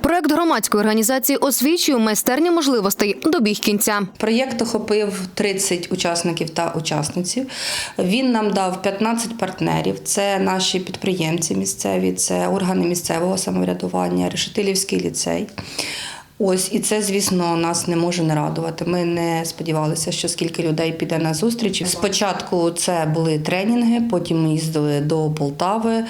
Проект громадської організації освічує майстерні можливостей добіг кінця. Проєкт охопив 30 учасників та учасниць. Він нам дав 15 партнерів. Це наші підприємці місцеві, це органи місцевого самоврядування, Решетилівський ліцей. Ось і це, звісно, нас не може не радувати. Ми не сподівалися, що скільки людей піде на зустріч. Спочатку це були тренінги, потім ми їздили до Полтави, е,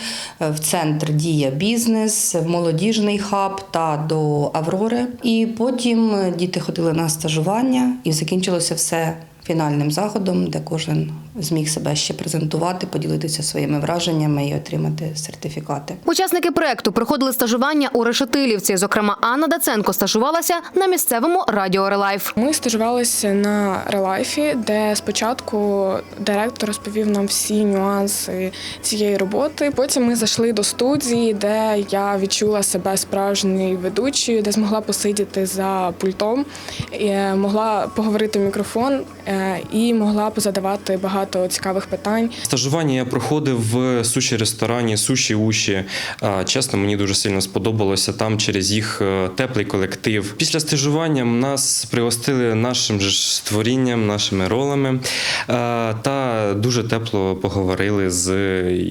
в центр Дія бізнес, в молодіжний хаб та до Аврори. І потім діти ходили на стажування, і закінчилося все фінальним заходом, де кожен зміг себе ще презентувати, поділитися своїми враженнями і отримати сертифікати. Учасники проекту проходили стажування у Решетилівці. Зокрема, Анна Даценко стажувалася на місцевому радіо Релайф. Ми стажувалися на релайфі, де спочатку директор розповів нам всі нюанси цієї роботи. Потім ми зайшли до студії, де я відчула себе справжньою ведучою, де змогла посидіти за пультом, могла поговорити в мікрофон е, і могла позадавати багато цікавих питань. Стажування я проходив в суші ресторані, суші уші. Чесно, мені дуже сильно сподобалося там через їх е, теплий колектив. Після стажування нас пригостили нашим же створінням, нашими ролами та дуже тепло поговорили з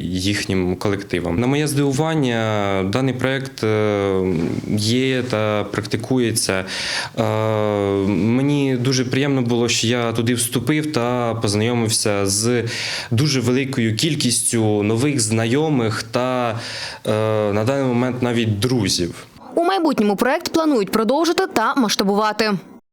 їхнім колективом. На моє здивування, даний проект е, є та практикується. Е, Мені дуже приємно було, що я туди вступив та познайомився з дуже великою кількістю нових знайомих та е, на даний момент навіть друзів. У майбутньому проект планують продовжити та масштабувати.